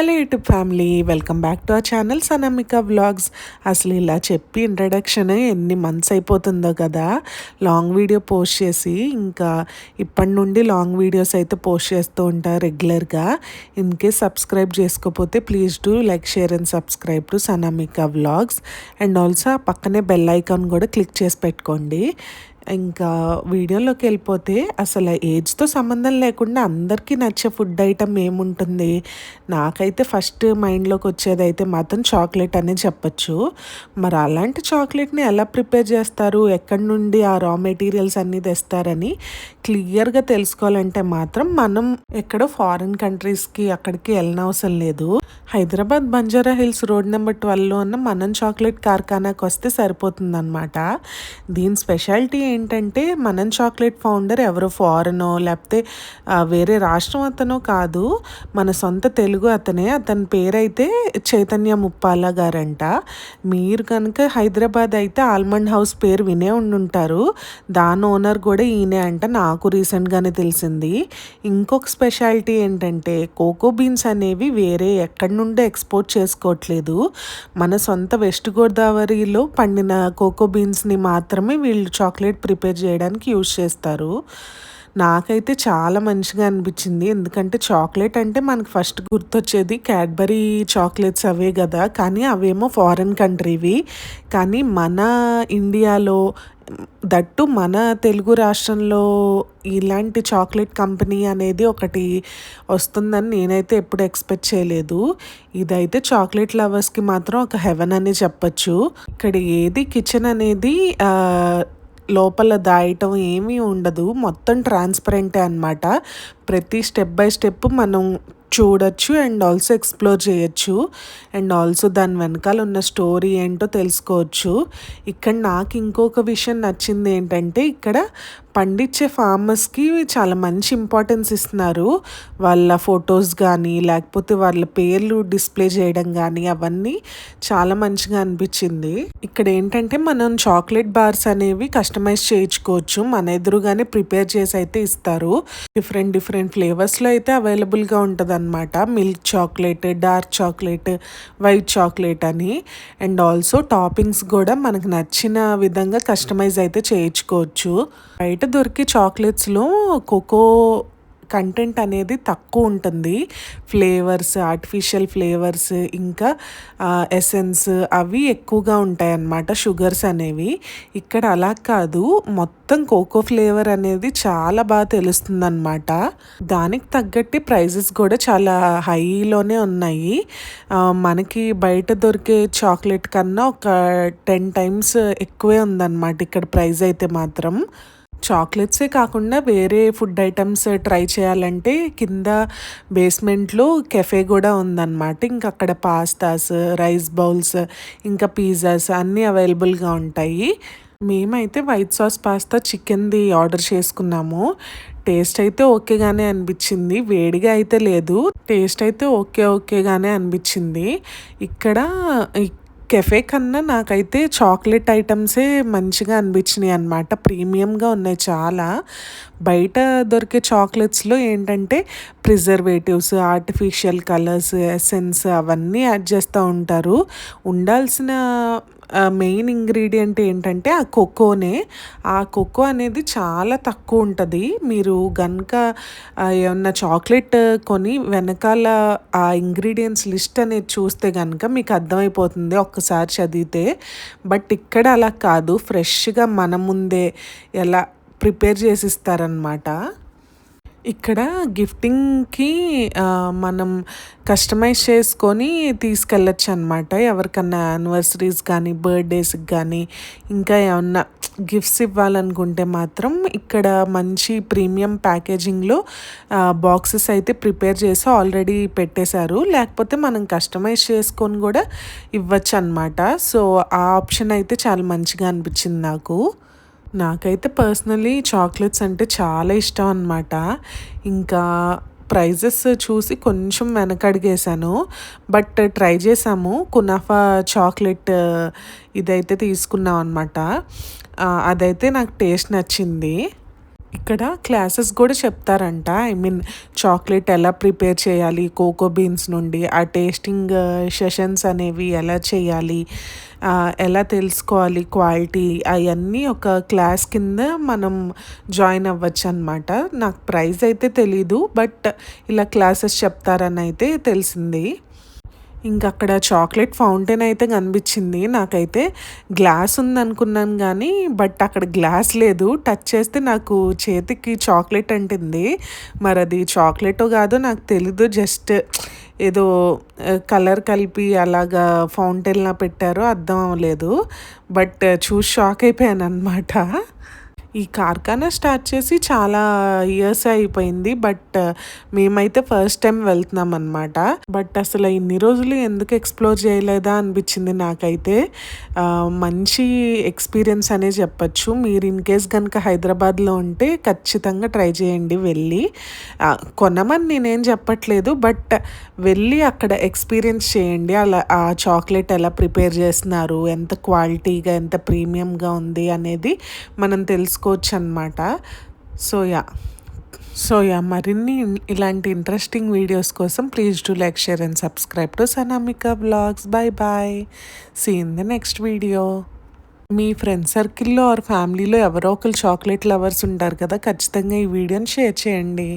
Hello YouTube family welcome back to our channel Sanamika vlogs. అసలు ఇలా చెప్పి introduction ఎన్ని మంత్స్ అయిపోతుందో కదా. లాంగ్ వీడియో పోస్ట్ చేసి ఇంకా ఇప్పటి నుండి లాంగ్ వీడియోస్ అయితే పోస్ట్ చేస్తూ ఉంటా రెగ్యులర్గా ఇన్ కేస్ సబ్స్క్రైబ్ చేసుకోకపోతే please do like share and subscribe to Sanamika vlogs. And also పక్కనే బెల్ ఐకాన్ కూడా క్లిక్ చేసి పెట్టుకోండి. ఇంకా వీడియోలోకి వెళ్ళిపోతే అసలు ఏజ్తో సంబంధం లేకుండా అందరికీ నచ్చే ఫుడ్ ఐటమ్ ఏముంటుంది? నాకైతే ఫస్ట్ మైండ్లోకి వచ్చేది అయితే మాత్రం చాక్లెట్ అనే చెప్పచ్చు. మరి అలాంటి చాక్లెట్ని ఎలా ప్రిపేర్ చేస్తారు? ఎక్కడి నుండి ఆ రా మెటీరియల్స్ అన్నీ తెస్తారని క్లియర్గా తెలుసుకోవాలంటే మాత్రం మనం ఎక్కడో ఫారిన్ కంట్రీస్కి అక్కడికి వెళ్ళనవసరం లేదు. Hyderabad Banjara hills road number ట్వెల్వ్లో ఉన్న మనం చాక్లెట్ కార్ఖానాకి వస్తే సరిపోతుందన్నమాట. దీని స్పెషాలిటీ ఏంటంటే మనం చాక్లెట్ ఫౌండర్ ఎవరో ఫారెనో లేకపోతే వేరే రాష్ట్రం అతనో కాదు. మన సొంత తెలుగు అతనే. అతని పేరైతే చైతన్య ముప్పాల గారంట. మీరు కనుక హైదరాబాద్ అయితే ఆల్మండ్ హౌస్ పేరు వినే ఉండుంటారు. దాని ఓనర్ కూడా ఈయనే అంట నాకు రీసెంట్గానే తెలిసింది. ఇంకొక స్పెషాలిటీ ఏంటంటే కోకో బీన్స్ అనేవి వేరే ఎక్కడ నుండే ఎక్స్పోర్ట్ చేసుకోవట్లేదు. మన సొంత వెస్ట్ గోదావరిలో పండిన కోకో బీన్స్ని మాత్రమే వీళ్ళు చాక్లెట్ ప్రిపేర్ చేయడానికి యూజ్ చేస్తారు. నాకైతే చాలా మంచిగా అనిపించింది. ఎందుకంటే చాక్లెట్ అంటే మనకు ఫస్ట్ గుర్తొచ్చేది క్యాడ్బరీ చాక్లెట్స్ అవే కదా. కానీ అవేమో ఫారెన్ కంట్రీవి కానీ మన ఇండియాలో దట్టు మన తెలుగు రాష్ట్రంలో ఇలాంటి చాక్లెట్ కంపెనీ అనేది ఒకటి వస్తుందని నేనైతే ఎప్పుడు ఎక్స్పెక్ట్ చేయలేదు. ఇదైతే చాక్లెట్ లవర్స్కి మాత్రం ఒక హెవెన్ అని చెప్పచ్చు. ఇక్కడ ఏది కిచెన్ అనేది లోపల దాయటం ఏమీ ఉండదు. మొత్తం ట్రాన్స్పరెంటే అనమాట ప్రతి స్టెప్ బై స్టెప్ మనం చూడొచ్చు అండ్ ఆల్సో ఎక్స్ప్లోర్ చేయొచ్చు అండ్ ఆల్సో దాని వెనకాల ఉన్న స్టోరీ ఏంటో తెలుసుకోవచ్చు. ఇక్కడ నాకు ఇంకొక విషయం నచ్చింది ఏంటంటే ఇక్కడ పండించే ఫార్మర్స్కి చాలా మంచి ఇంపార్టెన్స్ ఇస్తున్నారు. వాళ్ళ ఫొటోస్ కానీ లేకపోతే వాళ్ళ పేర్లు డిస్ప్లే చేయడం కానీ అవన్నీ చాలా మంచిగా అనిపించింది. ఇక్కడ ఏంటంటే మనం చాక్లెట్ బార్స్ అనేవి కస్టమైజ్ చేయించుకోవచ్చు. మన ఎదురుగానే ప్రిపేర్ చేసి అయితే ఇస్తారు. డిఫరెంట్ డిఫరెంట్ ఫ్లేవర్స్లో అయితే అవైలబుల్గా ఉంటుంది అనమాట milk chocolate dark chocolate white chocolate అని. అండ్ ఆల్సో టాపింగ్స్ కూడా మనకు నచ్చిన విధంగా కస్టమైజ్ అయితే చేయించుకోవచ్చు. బయట దొరికే చాక్లెట్స్లో కోకో కంటెంట్ అనేది తక్కువ ఉంటుంది. ఫ్లేవర్స్ ఆర్టిఫిషియల్ ఫ్లేవర్స్ ఇంకా ఎసెన్స్ అవి ఎక్కువగా ఉంటాయి అన్నమాట షుగర్స్ అనేవి. ఇక్కడ అలా కాదు మొత్తం కోకో ఫ్లేవర్ అనేది చాలా బాగా తెలుస్తుంది అనమాట దానికి తగ్గట్టి ప్రైజెస్ కూడా చాలా హైలోనే ఉన్నాయి. మనకి బయట దొరికే చాక్లెట్ కన్నా ఒక టెన్ టైమ్స్ ఎక్కువే ఉందన్నమాట ఇక్కడ ప్రైస్ అయితే మాత్రం. చాక్లెట్సే కాకుండా వేరే ఫుడ్ ఐటమ్స్ ట్రై చేయాలంటే కింద బేస్మెంట్లో కెఫే కూడా ఉందన్నమాట. ఇంకా అక్కడ పాస్తాస్ రైస్ బౌల్స్ ఇంకా పిజ్జాస్ అన్నీ అవైలబుల్గా ఉంటాయి. మేమైతే వైట్ సాస్ పాస్తా చికెన్ది ఆర్డర్ చేసుకున్నాము. టేస్ట్ అయితే ఓకేగానే అనిపించింది. వేడిగా అయితే లేదు. టేస్ట్ అయితే ఓకే ఓకేగానే అనిపించింది. ఇక్కడ కెఫే కన్నా నాకైతే చాక్లెట్ ఐటమ్సే మంచిగా అనిపించినాయి అనమాట ప్రీమియంగా ఉన్నాయి చాలా. బయట దొరికే చాక్లెట్స్లో ఏంటంటే ప్రిజర్వేటివ్స్ ఆర్టిఫిషియల్ కలర్స్ ఎసెన్స్ అవన్నీ యాడ్ చేస్తూ ఉంటారు. ఉండాల్సిన మెయిన్ ఇంగ్రీడియంట్ ఏంటంటే ఆ కొక్కోనే ఆ కొక్కో అనేది చాలా తక్కువ ఉంటుంది. మీరు కనుక ఏమన్నా చాక్లెట్ కొని వెనకాల ఆ ఇంగ్రీడియంట్స్ లిస్ట్ అనేది చూస్తే కనుక మీకు అర్థమైపోతుంది ఒక్కసారి చదివితే. బట్ ఇక్కడ అలా కాదు. ఫ్రెష్గా మన ముందే ఎలా ప్రిపేర్ చేసిస్తారనమాట ఇక్కడ గిఫ్టింగ్కి మనం కస్టమైజ్ చేసుకొని తీసుకెళ్ళచ్చు అనమాట ఎవరికన్నా యానివర్సరీస్ కానీ బర్త్డేస్కి కానీ ఇంకా ఏమన్నా గిఫ్ట్స్ ఇవ్వాలనుకుంటే మాత్రం ఇక్కడ మంచి ప్రీమియం ప్యాకేజింగ్లో బాక్సెస్ అయితే ప్రిపేర్ చేసి ఆల్రెడీ పెట్టేశారు. లేకపోతే మనం కస్టమైజ్ చేసుకొని కూడా ఇవ్వచ్చు అనమాట సో ఆ ఆప్షన్ అయితే చాలా మంచిగా అనిపించింది నాకు. నాకైతే పర్సనలీ చాక్లెట్స్ అంటే చాలా ఇష్టం అనమాట ఇంకా ప్రైజెస్ చూసి కొంచెం వెనకడిగేశాను. బట్ ట్రై చేసాము కునాఫా చాక్లెట్ ఇదైతే తీసుకున్నాం అనమాట అదైతే నాకు టేస్ట్ నచ్చింది. ఇక్కడ క్లాసెస్ కూడా చెప్తారంట. ఐ మీన్ చాక్లెట్ ఎలా ప్రిపేర్ చేయాలి కోకో బీన్స్ నుండి ఆ టేస్టింగ్ సెషన్స్ uh, అనేవి ఎలా చేయాలి ఎలా తెలుసుకోవాలి క్వాలిటీ అవన్నీ ఒక క్లాస్ కింద మనం జాయిన్ అవ్వచ్చు అనమాట నాకు ప్రైస్ అయితే తెలీదు బట్ ఇలా క్లాసెస్ చెప్తారని అయితే తెలిసింది. ఇంక అక్కడ చాక్లెట్ ఫౌంటైన్ అయితే కనిపించింది. నాకైతే గ్లాస్ ఉందనుకున్నాను కానీ బట్ అక్కడ గ్లాస్ లేదు. టచ్ చేస్తే నాకు చేతికి చాక్లెట్ అంటింది. మరి అది చాక్లెటో కాదో నాకు తెలీదు. జస్ట్ ఏదో కలర్ కలిపి అలాగా ఫౌంటైన్లా పెట్టారో అర్థం అవ్వలేదు. బట్ చూసి షాక్ అయిపోయాను అనమాట ఈ కార్ఖానా స్టార్ట్ చేసి చాలా ఇయర్స్ అయిపోయింది. బట్ uh, మేమైతే ఫస్ట్ టైం వెళ్తున్నాం అనమాట బట్ అసలు ఇన్ని రోజులు ఎందుకు ఎక్స్ప్లోర్ చేయలేదా అనిపించింది నాకైతే. మంచి ఎక్స్పీరియన్స్ అనే చెప్పచ్చు. మీరు ఇన్ కేస్ కనుక హైదరాబాద్లో ఉంటే ఖచ్చితంగా ట్రై చేయండి వెళ్ళి. కొనమని నేనేం చెప్పట్లేదు. బట్ వెళ్ళి అక్కడ ఎక్స్పీరియన్స్ చేయండి. అలా ఆ చాక్లెట్ ఎలా ప్రిపేర్ చేస్తున్నారు? ఎంత క్వాలిటీగా ఎంత ప్రీమియంగా ఉంది అనేది మనం తెలుసుకోవచ్చు అనమాట సోయా సోయా మరిన్ని ఇలాంటి ఇంట్రెస్టింగ్ వీడియోస్ కోసం please to like share and subscribe to Sanamika blogs bye bye see in the next video me friend సర్కిల్లో ఆర్ ఫ్యామిలీలో ఎవరో ఒకరు చాక్లెట్ లవర్స్ ఉంటారు కదా ఖచ్చితంగా ఈ వీడియోని షేర్ చేయండి.